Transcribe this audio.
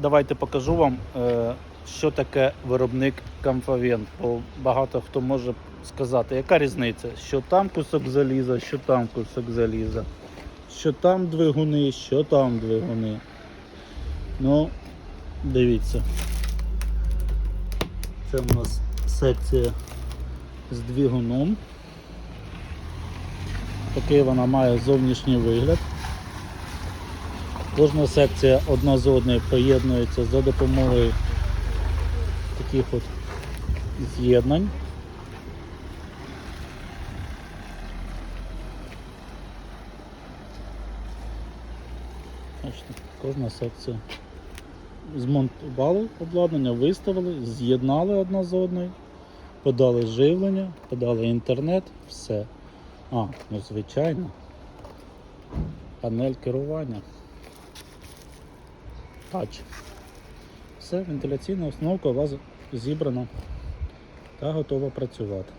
давайте покажу вам, е, що таке виробник Камфавент. Бо багато хто може сказати, яка різниця, що там кусок заліза, що там кусок заліза, що там двигуни, що там двигуни. Ну, дивіться. Це у нас секція з двигуном. Такий вона має зовнішній вигляд. Кожна секція одна з одною поєднується за допомогою таких от з'єднань. Кожна секція. Змонтували обладнання, виставили, з'єднали одна з одною, подали живлення, подали інтернет, все. А, ну звичайно. Панель керування. Тач. Все, вентиляційна установка у вас зібрана та готова працювати.